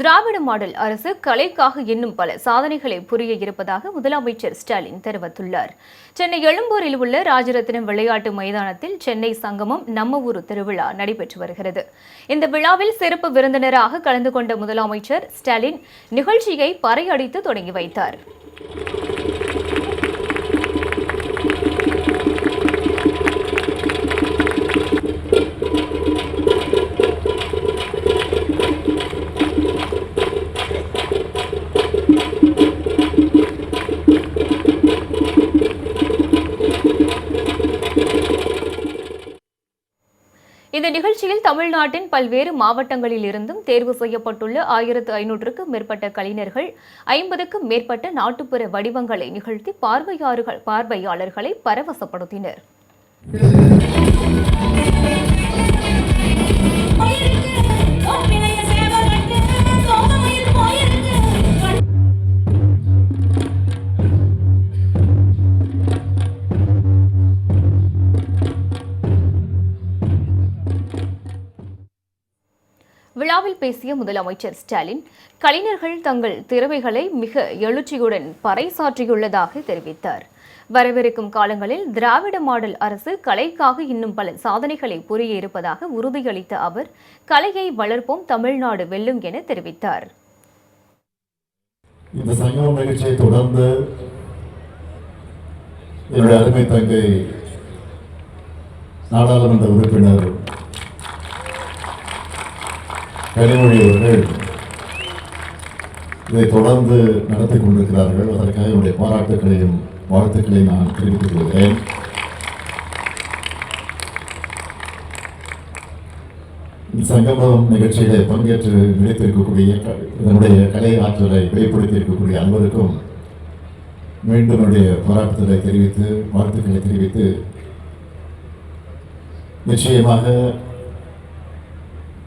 திராவிட model அரசு கலைக்காக இன்னும் பல சாதனைகளை புரிய இருப்பதாக முதலமைச்சர் ஸ்டாலின் தெரிவித்துள்ளார். சென்னை எழும்பூரில் உள்ள ராஜரத்னம் விளையாட்டு மைதானத்தில் சென்னை சங்கமம் நம்ம ஊரு திருவிழா நடைபெற்று வருகிறது. இந்த விழாவில் சிறப்பு விருந்தினராக கலந்து கொண்ட முதலமைச்சர் ஸ்டாலின் நிகழ்ச்சியை பறையடித்து தொடங்கி வைத்தார். இந்த நிகழ்ச்சியில் தமிழ்நாட்டின் பல்வேறு மாவட்டங்களில் இருந்தும் தேர்வு செய்யப்பட்டுள்ள ஆயிரத்து ஐநூற்றுக்கும் மேற்பட்ட கலைஞர்கள் ஐம்பதுக்கும் மேற்பட்ட நாட்டுப்புற வடிவங்களை நிகழ்த்தி பார்வையாளர்கள் பார்வையாளர்களை பரவசப்படுத்தினர். விழாவில் பேசிய முதலமைச்சர் ஸ்டாலின் கலைஞர்கள் தங்கள் திறமைகளை மிக எழுச்சியுடன் பறைசாற்றியுள்ளதாக தெரிவித்தார். வரவிருக்கும் காலங்களில் திராவிட மாடல் அரசு கலைக்காக இன்னும் பல சாதனைகளை புரிய இருப்பதாக உறுதியளித்த அவர் கலையை வளர்ப்போம் தமிழ்நாடு வெல்லும் என தெரிவித்தார். இந்த சங்கமம் நிகழ்ச்சியை தொடர்ந்து என்னுடைய அருமை தங்கை நாடாளுமன்ற உறுப்பினர் கனிமொழி அவர்கள் இதை தொடர்ந்து நடத்தி கொண்டிருக்கிறார்கள். அதற்காக என்னுடைய பாராட்டுக்களையும் வாழ்த்துக்களையும் நான் தெரிவித்துக் கொள்கிறேன். சங்கமம் நிகழ்ச்சிகளை பங்கேற்று நினைத்திருக்கக்கூடிய க- இதனுடைய கலை ஆற்றலை வெளிப்படுத்தி இருக்கக்கூடிய அனைவருக்கும் மீண்டும் என்னுடைய பாராட்டுதலை தெரிவித்து வாழ்த்துக்களை தெரிவித்து நிச்சயமாக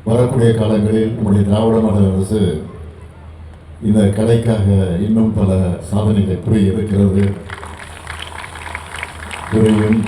வரக்கூடிய காலங்களில் நம்முடைய திராவிட மாடல் அரசு இந்த கலைக்காக இன்னும் பல சாதனைகளை புரிய இருக்கிறது புரியும்